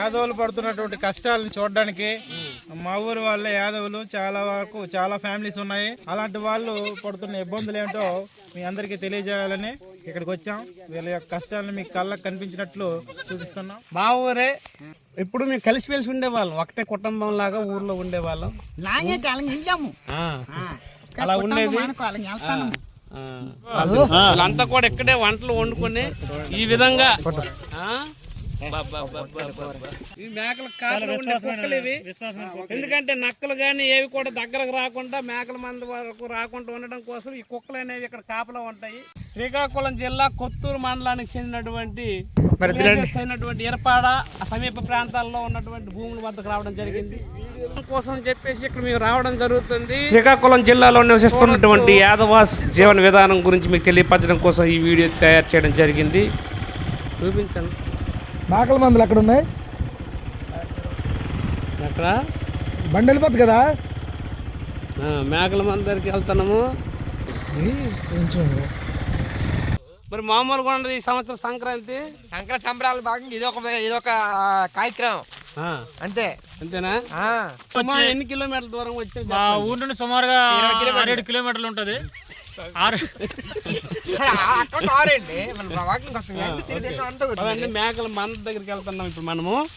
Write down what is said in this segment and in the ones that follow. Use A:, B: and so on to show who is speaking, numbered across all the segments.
A: యాదవులు పడుతున్నటువంటి కష్టాలను చూడడానికి మా ఊరి వాళ్ళ యాదవులు. చాలా వరకు చాలా ఫ్యామిలీస్ ఉన్నాయి. అలాంటి వాళ్ళు పడుతున్న ఇబ్బందులు ఏంటో మీ అందరికీ తెలియజేయాలని ఇక్కడికి వచ్చాం. వీళ్ళ యొక్క కష్టాలను మీకు కళ్ళకు కనిపించినట్లు చూపిస్తున్నాం.
B: మా ఊరే ఇప్పుడు మేము కలిసి మెలిసి ఉండేవాళ్ళం. ఒకటే కుటుంబం లాగా ఊర్లో ఉండేవాళ్ళం. అలా ఉండేది? వాళ్ళంతా కూడా ఇక్కడే వంటలు వండుకొని ఈ విధంగా. ఈ మేకల కుక్కలు ఇవి. ఎందుకంటే నక్కలు గాని ఏవి కూడా దగ్గరకు రాకుండా మేకల మంది వరకు రాకుండా ఉండడం కోసం ఈ కుక్కలు అనేవి ఇక్కడ కాపలా ఉంటాయి. శ్రీకాకుళం జిల్లా కొత్తూరు మండలానికి చెందినటువంటి అయినటువంటి ఎరపాడ ఆ సమీప ప్రాంతాల్లో ఉన్నటువంటి భూముల వద్దకు రావడం జరిగింది. కోసం చెప్పేసి ఇక్కడ మేము రావడం జరుగుతుంది. శ్రీకాకుళం జిల్లాలో నివసిస్తున్నటువంటి యాదవాస్ జీవన విధానం గురించి మీకు తెలియపరచడం కోసం ఈ వీడియో తయారు చేయడం జరిగింది. చూపించండి.
C: మేకల మందులు ఎక్కడ ఉన్నాయి?
B: అక్కడ
C: బండి వెళ్ళిపోద్ది కదా?
B: ఆ, మేకల మంది దగ్గరికి వెళ్తున్నాము.
C: ఇది కొంచెం.
B: మరి మామూలుగా ఉండదు ఈ సంవత్సరం సంక్రాంతి?
D: సంక్రాంతి సంబరాలు భాగంగా ఇది ఒక ఇది ఒక కార్యక్రమం. అంతే.
B: అంతేనా? ఎన్ని కిలోమీటర్ల దూరం వచ్చి
A: మా ఊరు నుండి సుమారుగా ఆరేడు కిలోమీటర్లు ఉంటుంది.
B: మేకల మంద దగ్గరికి వెళ్తున్నాం ఇప్పుడు మనము.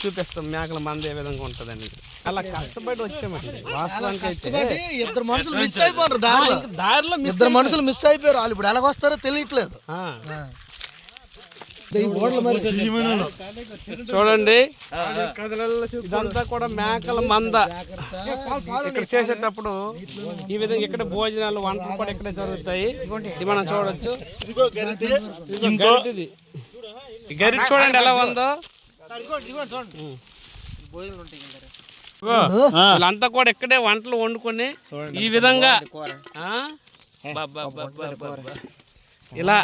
B: చూపిస్తాం మేకల మంద ఏ విధంగా ఉంటుందని. అలా కష్టపడి వచ్చామండి. వాస్తవానికి
C: ఇద్దరు మనుషులు మిస్ అయిపోయారు దారిలో.
B: దారిలో మిస్
C: ఇద్దరు మనుషులు మిస్ అయిపోయారు వాళ్ళు. ఇప్పుడు ఎలా వస్తారో తెలియట్లేదు
B: చూడండి. ఇదంతా కూడా మేకల మంద. ఇక్కడ చేసేటప్పుడు ఈ విధంగా ఇక్కడ భోజనాలు వంటలు కూడా ఇక్కడే జరుగుతాయి. ఇది మనం చూడొచ్చు. గరిట. చూడండి ఎలా ఉందో. వీళ్ళంతా కూడా ఇక్కడే వంటలు వండుకొని ఈ విధంగా. ఇలా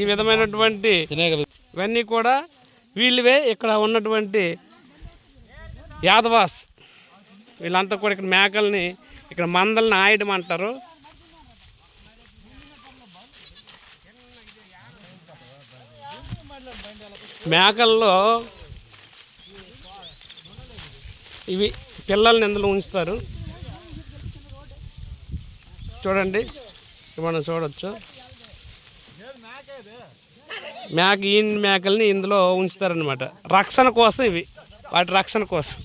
B: ఈ విధమైనటువంటి ఇవన్నీ కూడా వీళ్ళవే ఇక్కడ ఉన్నటువంటి యాదవాస్. వీళ్ళంతా కూడా ఇక్కడ మేకల్ని ఇక్కడ మందల్ని ఆయడం అంటారు. మేకల్లో ఇవి పిల్లల్ని ఇందులో ఉంచుతారు. చూడండి. మనం చూడొచ్చు. మేక ఈ మేకల్ని ఇందులో ఉంచుతారనమాట రక్షణ కోసం ఇవి. వాటి రక్షణ కోసం.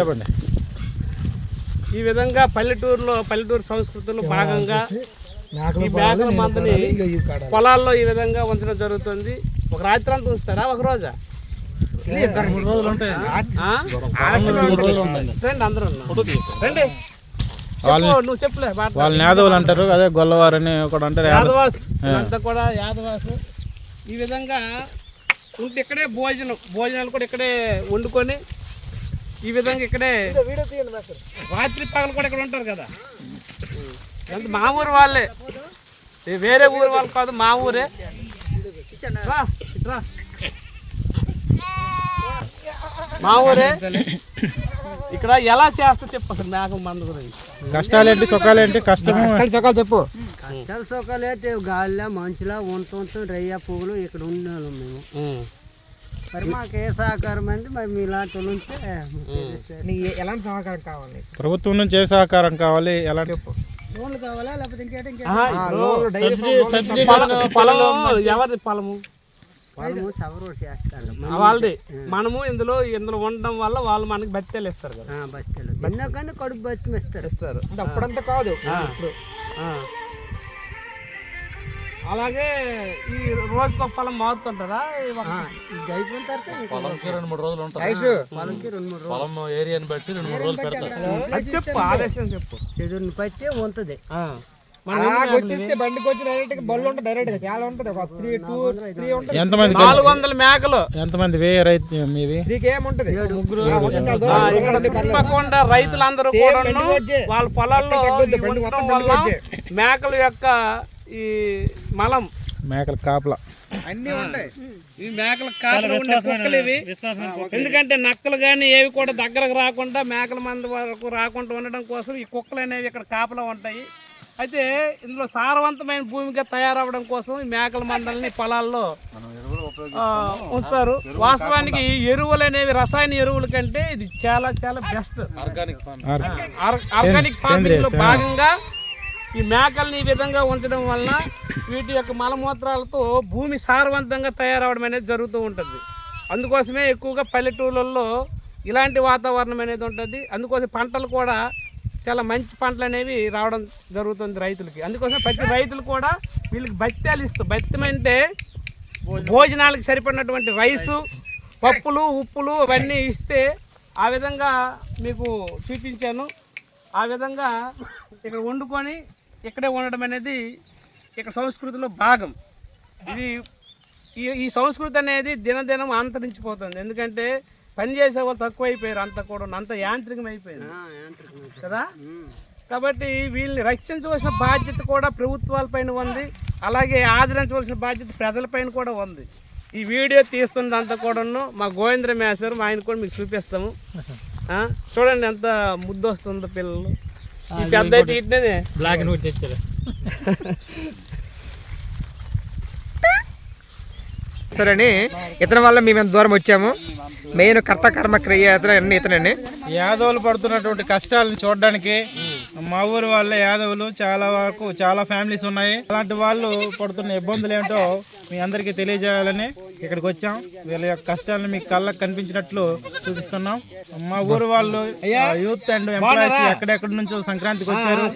A: చెప్పండి.
B: ఈ విధంగా పల్లెటూరులో పల్లెటూరు సంస్కృతిలో భాగంగా ఈ మేకల మందని పొలాల్లో ఈ విధంగా ఉంచడం జరుగుతుంది. ఒక రాత్రి అంతా ఉంచుతారా? ఒక రోజా?
A: మూడు రోజులు ఉంటాయి.
B: ఆ? రండి అందరూ రండి. నువ్వు చెప్పులే.
A: వాళ్ళని యాదవులు అంటారు అదే గొల్లవారని కూడా అంటారు యాదవ్.
B: యాదవాస్ ఇదంతా కూడా యాదవాస్. ఈ విధంగా ఉంటే ఇక్కడే భోజనం భోజనాలు కూడా ఇక్కడే వండుకొని ఈ విధంగా ఇక్కడే
C: వీడియో తీయండి మేకలు
B: రాత్రి పగలు కూడా ఇక్కడ ఉంటారు కదా. మా ఊరు వాళ్ళే. ఏ వేరే ఊరు వాళ్ళు కాదు మా ఊరే. రా. మా ఊరే. ఇక్కడ ఎలా చేస్తా చెప్పు అసలు మేక మందు గురించి.
A: కష్టాలేంటి సుఖాలేంటి? కష్టము.
D: చొక్కాలు చెప్పు.
E: కష్టాలు సుఖాలేటే గాలిలో మంచులా ఉంటూ ఉంటూ రయ్య పువ్వులు ఇక్కడ ఉన్నాము మేము. మరి మాకు ఏ సహకారం అంది మరి మీలాంటి వాళ్ళు ఉంటే
D: ఎలాంటి సహకారం కావాలి
A: ప్రభుత్వం నుంచి ఏ సహకారం కావాలి? ఎలాంటి
E: లోన్లు కావాలా? లేకపోతే ఇంకేంటి
B: ఎవరిది పొలము? వాళ్ళది. మనము ఇందులో ఇందులో ఉండడం వల్ల వాళ్ళు మనకి బత్తెలు ఇస్తారు కదా.
E: ఎన్నో కానీ కడుపు బతి ఇస్తారు
B: ఇస్తారు
D: అంటే అప్పుడంతా కాదు. ఇప్పుడు.
B: అలాగే ఈ రోజుకి ఒక పొలం మారుతుంటారా?
E: ఇది అయిపోయిన తర్వాత ఇంకా
C: రెండు మూడు రోజులు ఉంటాయి
E: పొలంకి రెండు మూడు రోజులు.
C: పొలం ఏరియాని బట్టి రెండు మూడు రోజులు పెడతారు.
B: చెప్పు ఆదేశం చెప్పు.
E: చెదురుని పట్టి ఉంటది.
D: బండికి వచ్చి డైరెక్ట్ బళ్ళు ఉంటుంది డైరెక్ట్గా చాలా ఉంటుంది. ఒక త్రీ టూ త్రీ ఉంటుంది.
A: ఎంతమంది
B: నాలుగు వందల మేకలు.
A: ఎంతమంది వేయ రైతు మీవి?
D: త్రీకి ఏముంటది? ముగ్గురు.
B: ఆ, ఇక్కడ చుట్టుపక్కల రైతులందరూ కూడా వాళ్ళ పొలాల్లో మేకల యొక్క ఈ మలం.
A: మేకల కాపలా.
D: అన్ని ఉంటాయి.
B: ఈ మేకల కాపలా ఉండే కుక్కలు ఇవి. ఎందుకంటే నక్కలు కానీ ఏవి కూడా దగ్గరకు రాకుండా మేకల మంది వరకు రాకుండా ఉండడం కోసం ఈ కుక్కలు అనేవి ఇక్కడ కాపలా ఉంటాయి. అయితే ఇందులో సారవంతమైన భూమిగా తయారవడం కోసం ఈ మేకల మందల్ని పొలాల్లో ఉంచుతారు. వాస్తవానికి ఈ ఎరువులు అనేవి రసాయన ఎరువుల కంటే ఇది చాలా చాలా బెస్ట్
C: ఆర్గానిక్
B: ఫార్మింగ్లో భాగంగా ఈ మేకల్ని ఈ విధంగా ఉంచడం వలన వీటి యొక్క మలమూత్రాలతో భూమి సారవంతంగా తయారవడం అనేది జరుగుతూ ఉంటుంది. అందుకోసమే ఎక్కువగా పల్లెటూళ్ళల్లో ఇలాంటి వాతావరణం అనేది ఉంటుంది. అందుకోసం పంటలు కూడా చాలా మంచి పంటలు అనేవి రావడం జరుగుతుంది రైతులకి. అందుకోసం ప్రతి రైతులు కూడా వీళ్ళకి బత్యాలు ఇస్తూ బత్యం అంటే భోజనాలకు సరిపడినటువంటి రైసు పప్పులు ఉప్పులు అవన్నీ ఇస్తే ఆ విధంగా మీకు చూపించాను. ఆ విధంగా ఇక్కడ వండుకొని ఇక్కడే ఉండడం అనేది ఇక్కడ సంస్కృతిలో భాగం. ఇది ఈ ఈ సంస్కృతి అనేది దినదినం అంతరించిపోతుంది. ఎందుకంటే పని చేసే వాళ్ళు తక్కువైపోయారు. అంత కూడా అంత యాంత్రికం అయిపోయింది కదా? కాబట్టి వీళ్ళని రక్షించవలసిన బాధ్యత కూడా ప్రభుత్వాలపైన ఉంది. అలాగే ఆదరించవలసిన బాధ్యత ప్రజలపైన కూడా ఉంది. ఈ వీడియో తీస్తున్నదంతా కూడాను మా గోవింద్ర మేసారు మా ఆయన కూడా మీకు చూపిస్తాము. ఆ, చూడండి ఎంత ముద్దు వస్తుందో పిల్లలు ఈ పెద్ద అయితే
C: బ్లాక్ తెచ్చారు.
D: సరేని ఇతని వల్ల మేము ఎంత దూరం వచ్చాము. మెయిన్ కర్త కర్మ క్రియ అన్ని ఇతనండి
A: యాదవులు పడుతున్నటువంటి కష్టాలను చూడడానికి మా ఊరు వాళ్ళ యాదవులు. చాలా వరకు చాలా ఫ్యామిలీస్ ఉన్నాయి. అలాంటి వాళ్ళు పడుతున్న ఇబ్బందులు ఏంటో మీ అందరికీ తెలియజేయాలని ఇక్కడికి వచ్చాం. వీళ్ళ యొక్క కష్టాలను మీకు కళ్ళకు కనిపించినట్లు చూపిస్తున్నాం. మా ఊరు వాళ్ళు యూత్ అండ్ ఎంప్లాయీస్ ఎక్కడెక్కడి నుంచో సంక్రాంతికి వచ్చారు.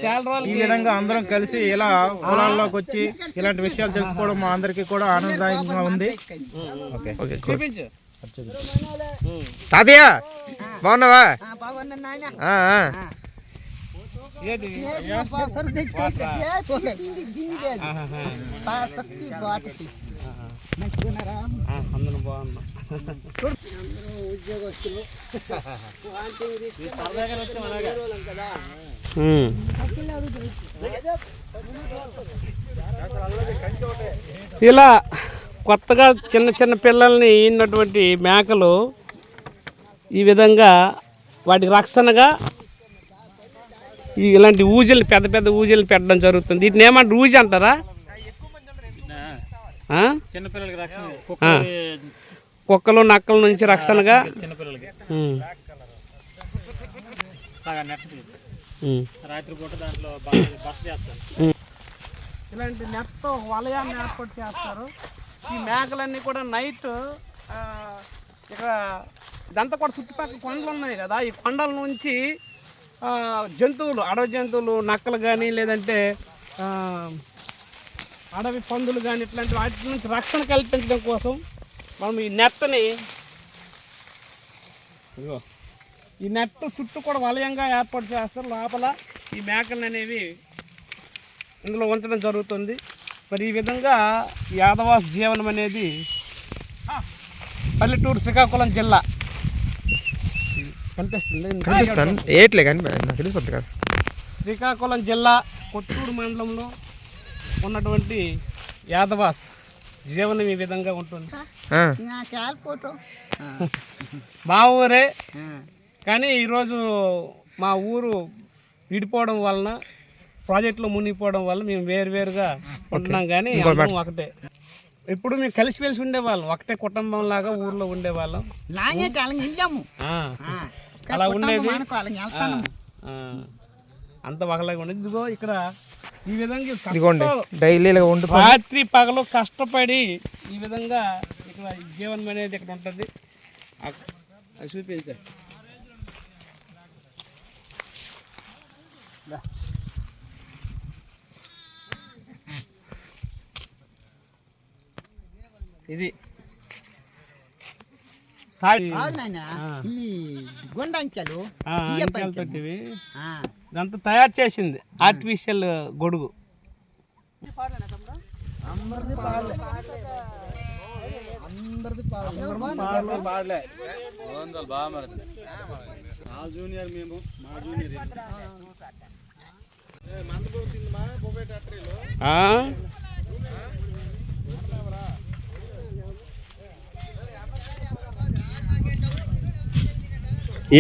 A: ఈ విధంగా అందరం కలిసి ఇలా పొలాల్లోకి వచ్చి ఇలాంటి విషయాలు తెలుసుకోవడం మా అందరికీ కూడా ఆనందదాయకంగా ఉంది. ఓకే.
B: చూపించు.
D: తాతయ్య బాగున్నావా?
B: అందరూ బాగున్నాం. ఉమ్. ఇలా. కొత్తగా చిన్న చిన్న పిల్లల్ని ఈనటువంటి మేకలు ఈ విధంగా వాటి రక్షణగా ఇలాంటి ఊజలు పెద్ద పెద్ద ఊజలు పెట్టడం జరుగుతుంది. వీటిని ఏమంటారు? ఊజి అంటారా? కుక్కలు నక్కల నుంచి రక్షణగా?
C: చిన్నపిల్లలకి దాంట్లో
B: ఇలాంటి నెట్ వలయాన్ని ఏర్పాటు చేస్తారు. ఈ మేకలన్నీ కూడా నైట్ ఇక్కడ ఇదంతా కూడా చుట్టుపక్కల కొండలు ఉన్నాయి కదా. ఈ కొండల నుంచి జంతువులు అడవి జంతువులు నక్కలు కానీ లేదంటే అడవి పందులు కానీ ఇట్లాంటి వాటి నుంచి రక్షణ కల్పించడం కోసం మనం ఈ నెట్టని ఈ నెట్ చుట్టూ కూడా వలయంగా ఏర్పాటు చేస్తారు. లోపల ఈ మేకలు అనేవి ఇందులో ఉంచడం జరుగుతుంది. మరి ఈ విధంగా యాదవాస్ జీవనం అనేది పల్లెటూరు శ్రీకాకుళం జిల్లా. కనిపిస్తుంది.
D: ఏట్లే తెలిసిపోతుంది కదా.
B: శ్రీకాకుళం జిల్లా కొత్తూరు మండలంలో ఉన్నటువంటి యాదవాస్ జీవనం ఈ విధంగా ఉంటుంది.
D: ఆ.
B: మా ఊరే. కానీ ఈరోజు మా ఊరు విడిపోవడం వలన ప్రాజెక్టులో మునిగిపోవడం వల్ల మేము వేరువేరుగా ఉంటున్నాం కానీ ఒకటే. ఇప్పుడు మేము కలిసి మెలిసి ఉండేవాళ్ళం ఒకటే కుటుంబం లాగా ఊర్లో ఉండేవాళ్ళం అలా ఉండేది. అంత ఒకలాగా ఉండేది. ఇదిగో ఇక్కడ ఈ విధంగా
D: డైలీ
B: రాత్రి పగలు కష్టపడి ఈ విధంగా ఇక్కడ జీవనం అనేది ఇక్కడ ఉంటుంది. అక్- ఇది.
E: గుండంకెలు.
B: ఇదంతా తయారు చేసింది ఆర్టిఫిషియల్ గొడుగు.
C: మరి
B: ఆ?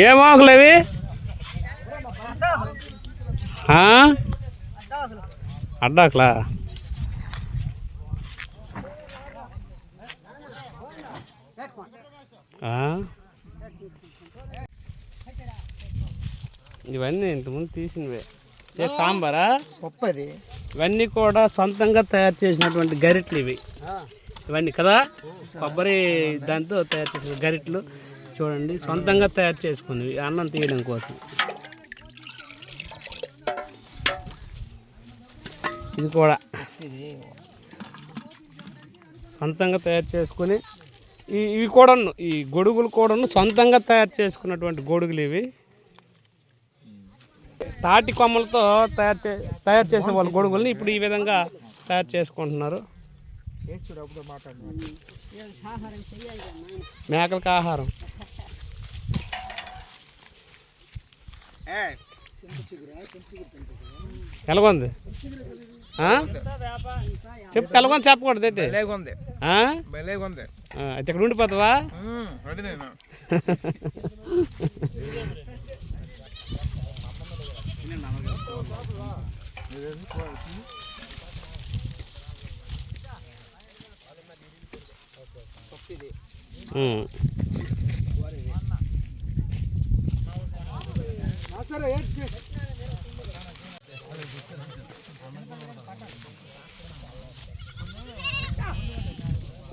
B: ఏం ఆకులు అవి? అడ్డాకులా? ఇవన్నీ ఇంతకుముందు తీసినవే. ఏ సాంబారా?
D: పప్పు అది
B: ఇవన్నీ కూడా సొంతంగా తయారు చేసినటువంటి గరిట్లు ఇవి. ఇవన్నీ కదా? కొబ్బరి దాంతో తయారు చేసిన గరిట్లు. చూడండి సొంతంగా తయారు చేసుకున్నవి అన్నం తీయడం కోసం. ఇది కూడా. సొంతంగా తయారు చేసుకుని ఈ ఇవి కూడాను ఈ గొడుగులు కూడాను సొంతంగా తయారు చేసుకున్నటువంటి గొడుగులు ఇవి. తాటి కొమ్మలతో తయారు చే తయారు చేసే వాళ్ళ గొడుగుల్ని ఇప్పుడు ఈ విధంగా తయారు చేసుకుంటున్నారు. మేకలకు ఆహారం. ఎలాగొంది? ఆ? చెప్పు ఎలాగొంది చెప్పకూడదు ఏంటి? అయితే ఇక్కడ ఉండిపోతావా?
D: నేను.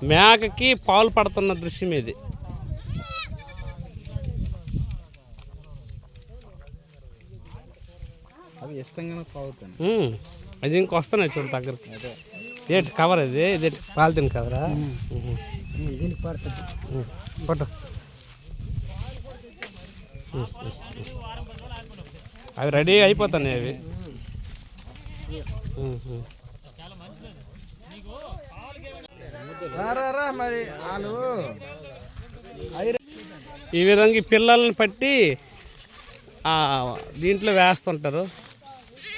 B: మేకకి పాలు పడుతున్న దృశ్యం ఇది
A: అవి ఇష్టంగానే తాగుతాను.
B: అది ఇంకొస్తున్నాయి చూడు దగ్గరికి ఏంటి కవర్ ఇది ఇది పాలిథిన్ కవరా ఉహు.
E: దీనికి పడుతుంది
B: ఉమ్. పట్టు. అవి రెడీ అయిపోతున్నాయి అవి.
D: మరి వాళ్ళు
B: ఈ విధంగా ఈ పిల్లల్ని పట్టి ఆ, దీంట్లో వేస్తుంటారు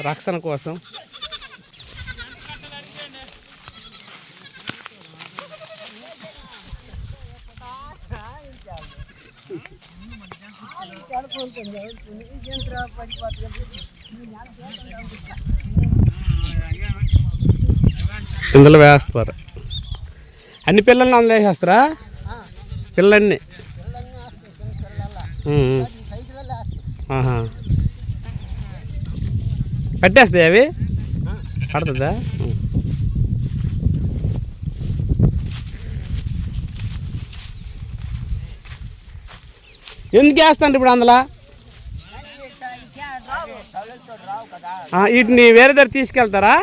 B: రక్షణ కోసం. ఇందులో వేస్తారు. అన్ని పిల్లల్ని అందులో వేసేస్తారా? పిల్లల్ని. ఉమ్, పట్టేస్తాయి అవి? పడుతుందా? ఎందుకు వేస్తాను ఇప్పుడు అందులో? వీటిని వేరే దగ్గర తీసుకెళ్తారా?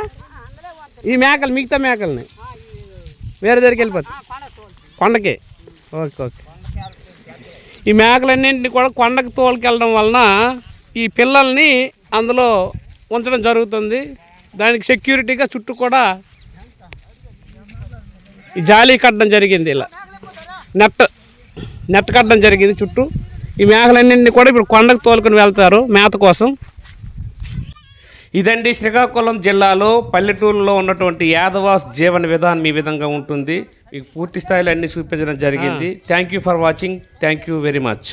B: ఈ మేకలు మిగతా మేకల్ని? వేరే దగ్గరికి వెళ్ళిపోతుంది కొండకి. Okay okay. ఈ మేకలన్నింటినీ కూడా కొండకు తోలుకెళ్ళడం వలన ఈ పిల్లల్ని అందులో ఉంచడం జరుగుతుంది. దానికి సెక్యూరిటీగా చుట్టూ కూడా ఈ జాలీ కట్టడం జరిగింది ఇలా. నెట్ నెట్ కట్టడం జరిగింది చుట్టూ. ఈ మేకలన్నింటినీ కూడా ఇప్పుడు కొండకు తోలుకొని వెళ్తారు మేత కోసం. ఇదండి శ్రీకాకుళం జిల్లాలో పల్లెటూరులో ఉన్నటువంటి యాదవాస్ జీవన విధానం ఈ విధంగా ఉంటుంది. మీకు పూర్తి స్థాయిలో అన్ని చూపించడం జరిగింది. Thank you for watching thank you very much